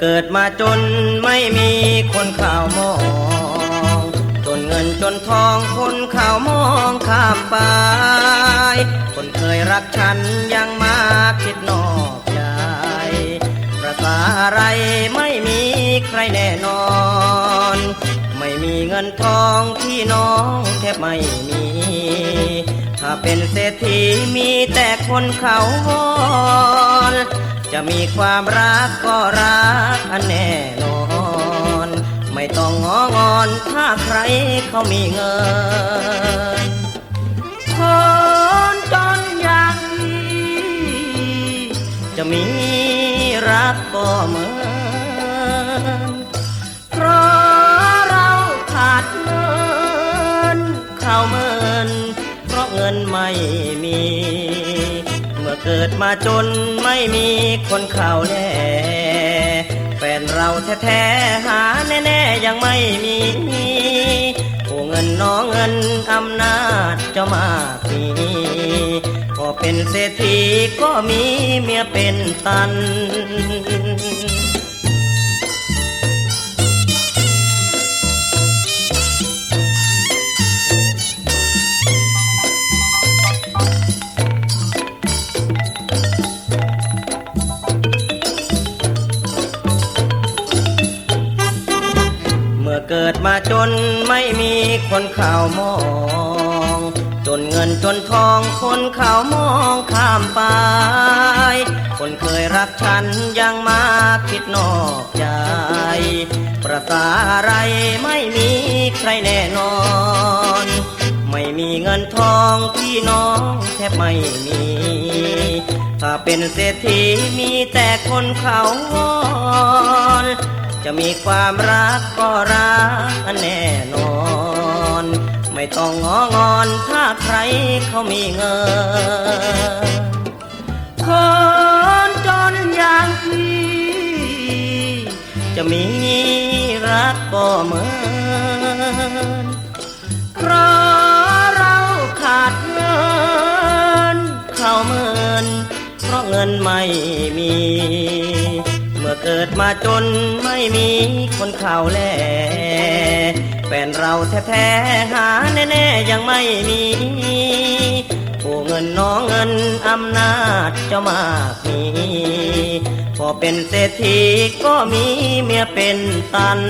เกิดมาจนไม่มีคนข่าวมองจนเงินจนทองคนข่าวมองข้ามไป คนเคยรักฉันยังมาคิดนอกใจประสาอะไรไม่มีใครแน่นอน ไม่มีเงินทองที่น้องแทบไม่มี ถ้าเป็นเศรษฐีมีแต่คนเขาวอนจะมีความรักก็รักอันแน่นอน ไม่ต้องงองอนถ้าใครเขามีเงินคนจนอย่างนี้จะมีรักก็เหมือน งินไม่มี เมื่อเกิดมาจนไม่มีคนเข่าแลแฟนเราแท้ๆหาแน่ๆยังไม่มีโอ้เงินน้องเงินอำนาจจ้ามากมีพอเป็นเศรษฐีก็มีเมียเป็นตัน มาจนไม่มีคนข่าวมอง จนเงินจนทองคนข่าวมองข้ามไป คนเคยรักฉันยังมาคิดนอกใจ ประสาอะไรไม่มีใครแน่นอน ไม่มีเงินทองพี่น้องแทบไม่มี ถ้าเป็นเศรษฐีมีแต่คนเขาวอน จะมีความรักก็รักแน่นอน ไม่ต้องงองอนถ้าใครเขามีเงินคนจนอย่างพี่จะมีรักก็เหมือนเพราะเราขาดเงิน เข้าเมินเพราะเงินไม่มี มื่อเกิดมาจนไม่มีคนเข่าแลแฟนเราแท้ๆหาแน่ๆยังไม่มีผู้เงินน้องเงินอำนาจเจ้ามากมีพอเป็นเศรษฐีก็มีเมียเป็นตัน